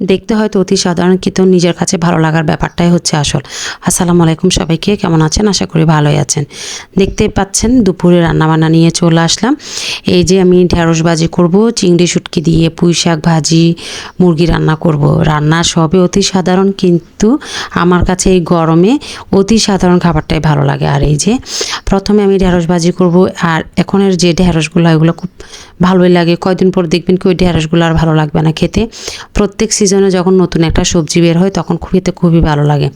দেখতে হয়তো অতি সাধারণ কিন্তু নিজের কাছে ভালো লাগার ব্যাপারটাই হচ্ছে আসল। আসসালামু আলাইকুম সবাইকে, কেমন আছেন? আশা করি ভালোই আছেন। দেখতে পাচ্ছেন, দুপুরে রান্নাবান্না নিয়ে চলে আসলাম। এই যে আমি ঢেঁড়স ভাজি করব, চিংড়ি শুটকি দিয়ে পুঁই শাক ভাজি, মুরগি রান্না করব। রান্না সবই অতি সাধারণ, কিন্তু আমার কাছে এই গরমে অতি সাধারণ খাবারটাই ভালো লাগে। আর এই যে প্রথমে আমি ঢেঁড়স ভাজি করব, আর এখনের যে ঢেঁড়সগুলো, এগুলো খুব ভালোই লাগে। কয়দিন পর দেখবেন কি ওই ঢেঁড়সগুলো আর ভালো লাগবে না খেতে। প্রত্যেক যখন নতুন একটা সবজি বের হয় তখন খেতে খুবই ভালো লাগে।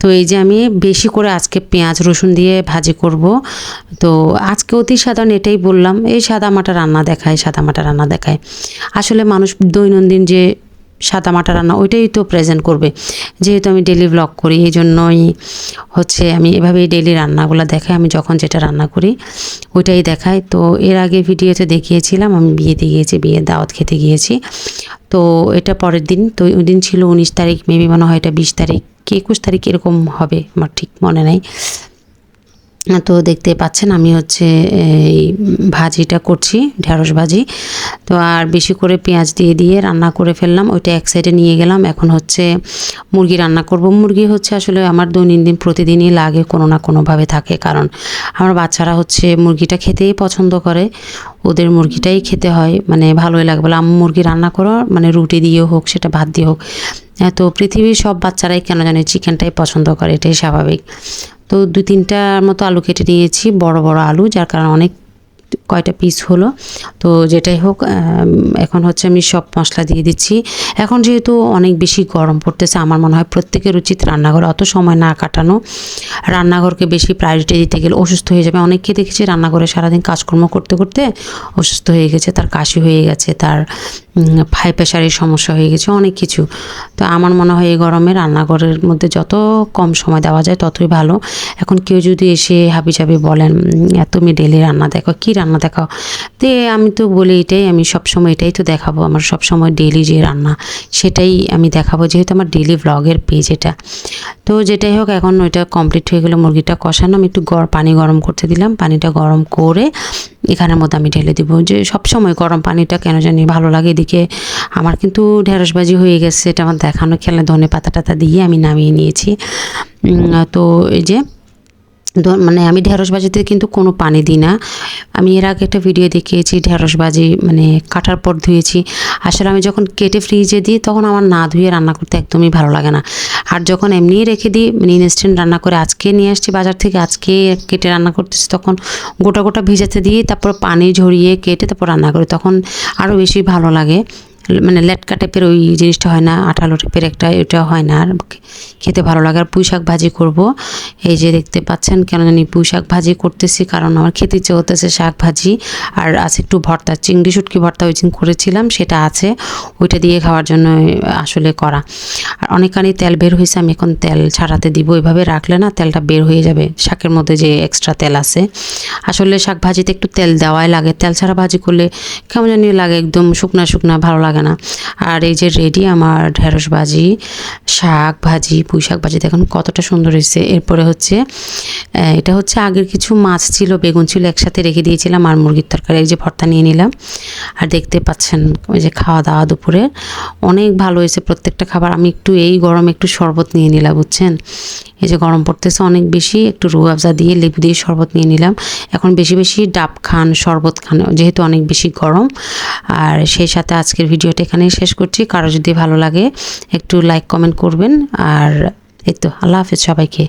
তো এই যে আমি বেশি করে আজকে পেঁয়াজ, রসুন দিয়ে ভাজি করব। তো আজকে অতি সাধারণ এটাই বললাম, এই সাদামাটা রান্না দেখায় সাদামাটা রান্না দেখায়। আসলে মানুষ দৈনন্দিন যে সাদা মাটা রান্না, ওইটাই তো প্রেজেন্ট করবে। যেহেতু আমি ডেলি ব্লগ করি এই জন্যই হচ্ছে আমি এভাবেই ডেলি রান্নাগুলো দেখাই। আমি যখন যেটা রান্না করি, ওইটাই দেখাই। তো এর আগে ভিডিওতে দেখিয়েছিলাম, আমি বিয়েতে গিয়েছি বিয়ের দাওয়াত খেতে গিয়েছি। তো এটা পরের দিন, তো ওই দিন ছিল উনিশ তারিখ, মেবি মনে হয় এটা বিশ তারিখ, কি একুশ তারিখ এরকম হবে, আমার ঠিক মনে নেই। তো দেখতে পাচ্ছেন আমি হচ্ছে, এই ভাজিটা করছি, ঢেঁড়স ভাজি। তো আর বেশি করে পেঁয়াজ দিয়ে দিয়ে রান্না করে ফেললাম, ওইটা এক সাইডে নিয়ে গেলাম। এখন হচ্ছে মুরগি রান্না করব। মুরগি হচ্ছে আসলে আমার দৈনন্দিন প্রতিদিনই লাগে, কোনো না কোনোভাবে থাকে। কারণ আমার বাচ্চারা হচ্ছে মুরগিটা খেতেই পছন্দ করে, ওদের মুরগিটাই খেতে হয়। মানে ভালোই লাগে বলে, আম্মু, মুরগি রান্না করো মানে রুটি দিয়ে হোক, সেটা ভাত দিয়ে হোক। তো পৃথিবীর সব বাচ্চারাই কেন জানে চিকেনটাই পছন্দ করে, এটাই স্বাভাবিক। তো দু তিনটার মতো আলু কেটে নিয়েছি, বড় বড় আলু, যার কারণে অনেক কয়টা পিস হলো। তো যেটাই হোক এখন হচ্ছে আমি সব মশলা দিয়ে দিচ্ছি। এখন যেহেতু অনেক বেশি গরম পড়তেছে, আমার মনে হয় প্রত্যেকের উচিত রান্নাঘরে অত সময় না কাটানো। রান্নাঘরকে বেশি প্রায়োরিটি দিতে গেলে অসুস্থ হয়ে যাবে। অনেককে দেখেছি রান্নাঘরে সারাদিন কাজকর্ম করতে করতে অসুস্থ হয়ে গেছে, তার কাশি হয়ে গেছে, তার হাই প্রেশারের সমস্যা হয়ে গেছে, অনেক কিছু। তো আমার মনে হয় এই গরমে রান্নাঘরের মধ্যে যত কম সময় দেওয়া যায় ততই ভালো। এখন কেউ যদি এসে হাবি জাবি বলেন তুমি ডেলি রান্না দেখো কী রান্না দেখাও? তো আমি তো বলি এটাই, আমি সবসময় এটাই তো দেখাবো, আমার সবসময় ডেলি যে রান্না, সেটাই আমি দেখাবো, যেহেতু আমার ডেলি ব্লগের পেজ এটা। তো যেটাই হোক, এখন ওইটা কমপ্লিট হয়ে গেলো, মুরগিটা কষানো, আমি একটু গর, পানি গরম করতে দিলাম, পানিটা গরম করে এখানের মধ্যে আমি ঢেলে দেবো। যে সব সময় গরম পানিটা কেন জানি ভালো লাগে এদিকে। আমার কিন্তু ঢেঁড়সবাজি হয়ে গেছে, এটা আমার দেখানো খেলে ধনে পাতা টাতা দিয়ে আমি নামিয়ে নিয়েছি। তো এই যে মানে আমি ঢেঁড়স ভাজিতে কিন্তু কোনো পানি দিই না। আমি এর আগে একটা ভিডিও দেখিয়েছি ঢেঁড়স বাজি মানে কাটার পর ধুয়েছি। আসলে আমি যখন কেটে ফ্রিজে দিই, তখন আমার না ধুয়ে রান্না করতে একদমই ভালো লাগে না। আর যখন এমনিই রেখে দিই মানে ইনস্ট্যান্ট রান্না করে আজকে নিয়ে আসছি বাজার থেকে, আজকে কেটে রান্না করতেছি, তখন গোটা গোটা ভিজাতে দিয়ে তারপর পানি ঝরিয়ে কেটে তারপর রান্না করি, তখন আরও বেশি ভালো লাগে। মানে লেটকা টাইপের ওই জিনিসটা হয় না, আঠালো টাইপের একটা ওইটা হয় না। আর খেতে ভালো লাগে। আর পুঁই শাক ভাজি করব। এই যে দেখতে পাচ্ছেন কেন জানি পুঁই শাক ভাজি করতেছি, কারণ আমার খেতে ইচ্ছে করতেছে শাক ভাজি। আর আছে একটু ভর্তা, চিংড়ি শুটকি ভর্তা ওই করেছিলাম, সেটা আছে। ওইটা দিয়ে খাওয়ার জন্য আসলে করা। আর অনেকখানি তেল বের হয়েছে, আমি এখন তেল ছাড়াতে দিব। ওইভাবে রাখলে না তেলটা বের হয়ে যাবে, শাকের মধ্যে যে এক্সট্রা তেল আছে। আসলে শাক ভাজিতে একটু তেল দেওয়াই লাগে। তেল ছাড়া ভাজি করলে কেমন জানি লাগে, একদম শুকনা শুকনা, ভালো লাগে লাগে না। আর এই যে রেডি আমার ঢেঁড়স ভাজি, শাক ভাজি, পুঁই শাক ভাজি, দেখুন কতটা সুন্দর হয়েছে। এরপরে হচ্ছে এটা হচ্ছে আগের কিছু মাছ ছিল, বেগুন ছিল, একসাথে রেখে দিয়েছিলাম আর মুরগির তরকারি, এই যে ভর্তা নিয়ে নিলাম। আর দেখতে পাচ্ছেন, ওই যে খাওয়া দাওয়া দুপুরে অনেক ভালো হয়েছে প্রত্যেকটা খাবার। আমি একটু এই গরমে একটু শরবত নিয়ে নিলাম, বুঝছেন? এই যে গরম পড়তেছে অনেক বেশি, একটু রুয়াবজা দিয়ে লেবু দিয়ে শরবত নিয়ে নিলাম। এখন বেশি বেশি ডাব খান, শরবত খান, যেহেতু অনেক বেশি গরম। আর সেই সাথে আজকের ভিডিওটা এখানেই শেষ করছি। কারও যদি ভালো লাগে, একটু লাইক কমেন্ট করবেন। আর এই তো, আল্লাহ হাফেজ সবাইকে।